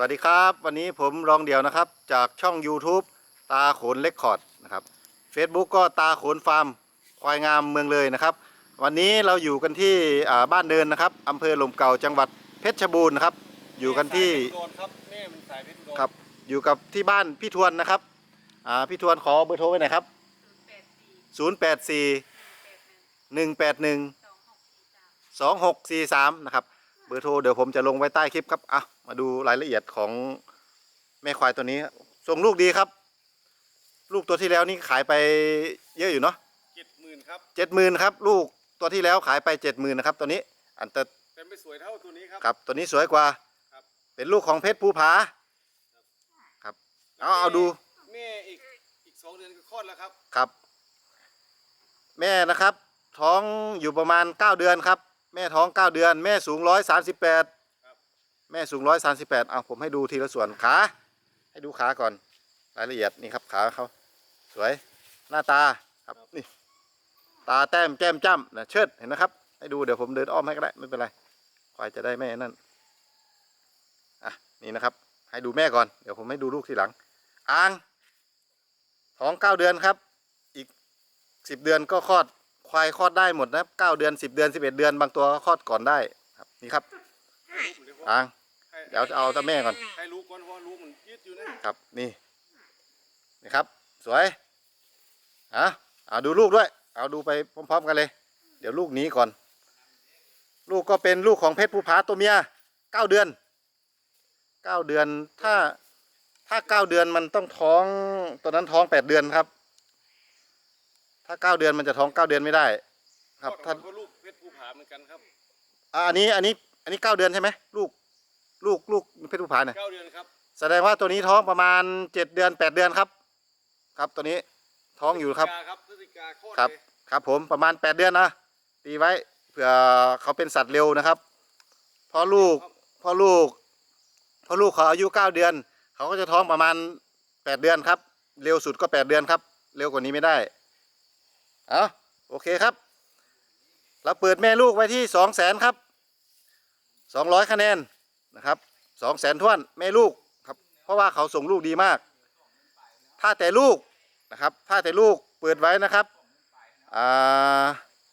วัสดีครับ วันนี้ผมรองเดี่ยวนะครับ จากช่อง YouTube ตาโขนเล็กคอร์ดนะครับ Facebook ก็ตาโขนฟาร์มควายงามเมืองเลยนะครับ วันนี้เราอยู่กันที่อ่าบ้านเดินนะครับอำเภอหลมเก่าจังหวัดเพชรบูรณ์นะครับ อยู่กันที่โดนครับแม่มันสายเพชรโดนครับอยู่กับที่บ้านพี่ทวนนะครับอ่าพี่ทวนขอเบอร์โทรไว้หน่อยครับ 084 181 2643 นะครับ เบอร์โทรเดี๋ยวผมจะลงไว้ใต้คลิปครับอะ มาดูรายละเอียดของแม่ควายตัวนี้ส่งลูกดีครับ ลูกตัวที่แล้วนี่ขายไปเยอะอยู่เนาะเจ็ดหมื่นครับเจ็ดหมื่นครับ ลูกตัวที่แล้วขายไปเจ็ดหมื่นนะครับตัวนี้อันแต่แต่ไม่สวยเท่าตัวนี้ครับ ครับ ตัวนี้สวยกว่าครับ เป็นลูกของเพชรภูผาครับเอาเอาดูแม่อีกอีกสองเดือนก็คลอดแล้วครับครับ แม่นะครับ ท้องอยู่ประมาณ9เดือนครับ แม่ท้อง9เดือน แม่สูง138ครับแแม่สูง138เอาผมให้ดูทีละส่วนขา ให้ดูขาก่อน รายละเอียดนี่ครับขาเขาสวยหน้าตาครับนี่ตาแต้มแก้มจ้ำนะเชิดเห็นนะครับ ให้ดูเดี๋ยวผมเดินอ้อมให้ก็ได้ไม่เป็นไรควายจะได้แม่นั่นอะนี่นะครับ ให้ดูแม่ก่อนเดี๋ยวผมให้ดูลูกทีหลังอ่างท้องเก้าเดือนครับ อีกสิบเดือนก็คลอดควายคลอดได้หมดนะเก้าเดือนสิบเดือนสิบเอ็ดเดือน บางตัวก็คลอดก่อนได้ครับนี่ครับอ่าง เดี๋ยวเอาตาแม่ก่อนให้ลูกก่อนเพราะว่าลูกมันยืดอยู่นะครับนี่นี่ครับ สวยอะเอาดูลูกด้วย เอาดูไปพร้อม ๆ กันเลย เดี๋ยวลูกหนี้ก่อน ลูกก็เป็นลูกของเพชรภูผาตัวเมียเก้าเดือนเก้าเดือนถ้าถ้าเก้าเดือนมันต้องท้องตัวนั้นท้องแปดเดือนครับ ถ้าเก้าเดือนมันจะท้องเก้าเดือนไม่ได้ ครับคลอถ้าดออกมาก็ลูกเพชรภูผาเหมือนกันครับอ่าอันนี้อันนี้อันนี้เก้าเดือนใช่ไหมลูก ลูกลูกเพชรภูผาเนี่ยเก้าเดือนครับแสดงว่าตัวนี้ท้องประมาณเจ็ดเดือนแปดเดือนครับ ครับตัวนี้ท้องอยู่ครับพฤศจิกาครับพฤศจิกาคลอดครับเลยครับผมประมาณแปดเดือนนะตีไว้เผื่อเขาเป็นสัตว์เร็วนะครับเพราะลูกครับเพราะลูกเพราะลูกเขาอายุเก้าเดือน เขาก็จะท้องประมาณแปดเดือนครับ เร็วสุดก็แปดเดือนครับ เร็วกว่านี้ไม่ได้เอาโอเคครับ เราเปิดแม่ลูกไว้ที่สองแสนครับสองร้อยคะแนน นะครับสองแสนท้วนแม่ลูกครับเพราะว่าเขาส่งลูกดีมาก ถ้าแต่ลูกนะครับ ถ้าแต่ลูกเปิดไว้นะครับอ่า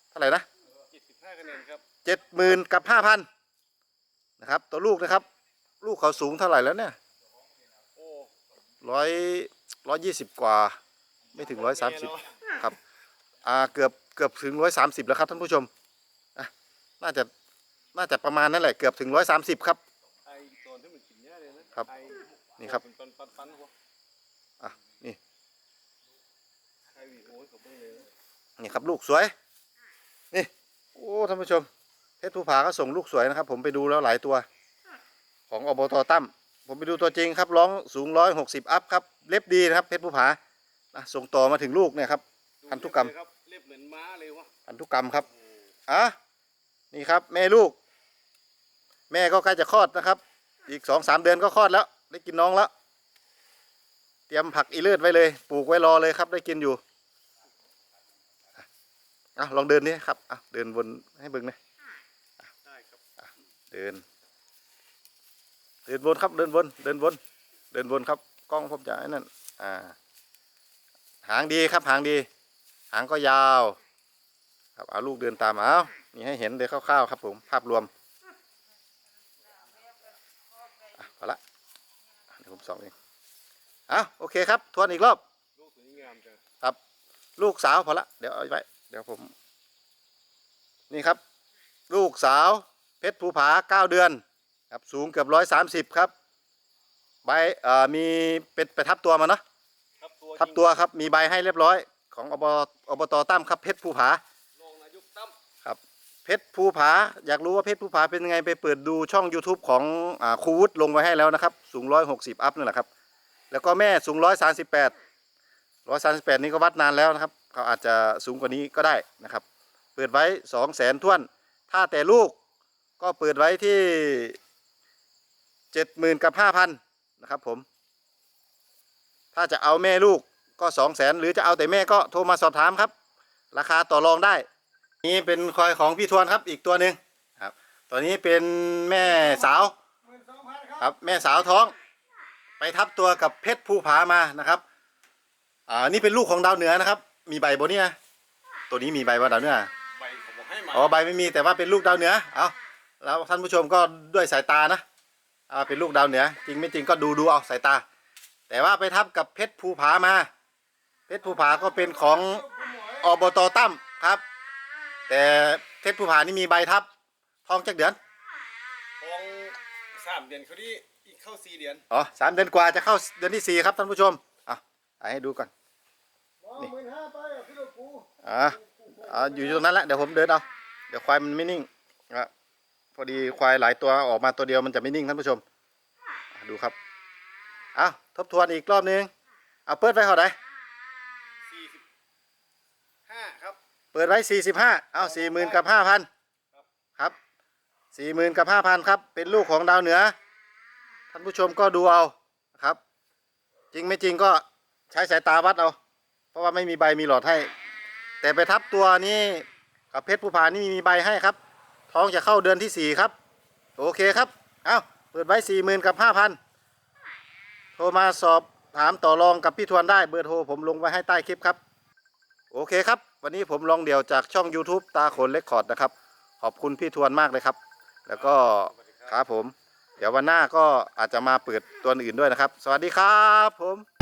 เท่าไหร่นะเจ็ดสิบห้าคะแนนครับเจ็ดหมื่นกับห้าพันนะครับตัวลูกนะครับ ลูกเขาสูงเท่าไหร่แล้วเนี่ยโอ้ร้อยร้อยยี่สิบกว่า ไม่ถึงร้อยสามสิบแแล้วครับอ่าเกือบเกือบถึงร้อยสามสิบแล้วครับท่านผู้ชมอะน่าจะน่าจะประมาณนั่นแหละเกือบถึงร้อยสามสิบครับ ครับไอ้นี่ครับเป็นปันปันปันหัวอะนี่ไอ้วีโอ้ยเขาเพิ่งเลยนี่ครับลูกสวย นี่โอ้ท่านผู้ชมเพชรภูผาก็ส่งลูกสวยนะครับ ผมไปดูแล้วหลายตัว ของอบตตั้มผมไปดูตัวจริงครับร้องสูงร้อยหกสิบอัพครับเล็บดีนะครับเพชรภูผานะส่งต่อมาถึงลูกเนี่ยครับพันธุกรรมดูเล็บเลยครับเล็บเหมือนม้าเลยวะพันธุกรรมครับอะนี่ครับ แม่ลูก แม่ก็ใกล้จะคลอดนะครับ อีกสองสามเดือนก็คลอดแล้ว ได้กินน้องแล้ว เตรียมผักอีเลือดไว้เลย ปลูกไว้รอเลยครับ ได้กินอยู่อะอะลองเดินนี่ครับอะเดินวนให้เบิ่งหนะได้ครับเดิน เดินวนครับ เดินวน เดินวน เดินวนครับ กล้องผมจะไอ้นั่น อ่า หางดีครับ หางดี หางก็ยาว ครับเอาลูกเดินตามเอานี่ให้เห็นเลยคร่าวๆครับผม ภาพรวม อะพอละอะเดี๋ยวผมส่องเองเอาโอเคครับ ทวนอีกรอบ ลูกสวยงามจังครับ ลูกสาวพอละ เดี๋ยวเอาไว้ เดี๋ยวผม นี่ครับ ลูกสาว เพชรภูผาเก้าเดือน ครับ สูงเกือบร้อยสามสิบครับ ใบเอ่อมีเป็นไปทับตัวมาเนาะครับตัวทับตัวครับ มีใบให้เรียบร้อย ของอบอบตตั้มครับ เพชรภูผา รองนายกตั้ม ครับ เพชรภูผา อยากรู้ว่าเพชรภูผาเป็นยังไงไปเปิดดูช่อง YouTube ของอครูวุฒิลงไว้ให้แล้วนะครับ สูงร้อยหกสิบอัพนั่นแหละครับ แล้วก็แม่สูงร้อยสาสิบแปดร้อยสาสิบแปดนี้ก็วัดนานแล้วนะครับ เขาอาจจะสูงกว่านี้ก็ได้นะครับ เปิดไว้สองแสนท้วน ถ้าแต่ลูกก็เปิดไว้ที่เจ็ดหมื่นกับห้าพันนะครับผม ถ้าจะเอาแม่ลูกก็สองแสนหรือจะเอาแต่แม่ก็โทรมาสอบถามครับ ราคาต่อรองได้ นี่เป็นควายของพี่ทวนครับอีกตัวหนึ่งครับตัวนี้เป็นแม่สาวหมื่นสองพันครับครับแม่สาวท้อง ไปทับตัวกับเพชรภูผามานะครับอ่านี่เป็นลูกของดาวเหนือนะครับ มีใบโบเนี่ยตัวนี้มีใบว่าดาวเหนือใบผมบอกให้มาอ๋อใบไม่มีแต่ว่าเป็นลูกดาวเหนือเอาแล้วท่านผู้ชมก็ด้วยสายตานะอ่าเป็นลูกดาวเหนือ จริงไม่จริงก็ดูดูเอาสายตา แต่ว่าไปทับกับเพชรภูผามา เพชรภูผาก็เป็นของอบตตั้มครับ แต่เพชรภูผานี่มีใบทับทองจักเดือนทองสามเดือนเขาที่อีกเข้าสี่เดือนอ๋อสามเดือนกว่าจะเข้าเดือนที่สี่ครับท่านผู้ชมอะเอาให้ดูก่อนนี่อ่าอ่าอยู่ตรงนั้นแหละเดี๋ยวผมเดินเอาเดี๋ยวควายมันไม่นิ่งอะพอดีควายหลายตัวออกมาตัวเดียวมันจะไม่นิ่งท่านผู้ชมอะดูครับเอาทบทวนอีกรอบนึงเอาเปิดไว้เท่าไหร่ สี่สิบห้าครับ เปิดไว้สี่สิบห้าเอาสี่หมื่นกับห้าพันครับสี่หมื่นกับห้าพันครับ เป็นลูกของดาวเหนือ ท่านผู้ชมก็ดูเอาครับ จริงไม่จริงก็ใช้สายตาวัดเอา เพราะว่าไม่มีใบมีหลอดให้ แต่ไปทับตัวนี้กับเพชรผู้ผานี่มีใบให้ครับ ท้องจะเข้าเดือนที่สี่ครับ โอเคครับ เอาเปิดไว้สี่หมื่นกับห้าพันโทรมาสอบถามต่อรองกับพี่ทวนได้เบอร์โทรผมลงไว้ให้ใต้คลิปครับ โอเคครับ วันนี้ผมลองเดี่ยวจากช่อง YouTube ตาขนเลคคอร์ดนะครับ ขอบคุณพี่ทวนมากเลยครับ แล้วก็ครับผม เดี๋ยววันหน้าก็อาจจะมาเปิดตัวอื่นด้วยนะครับ สวัสดีครับผม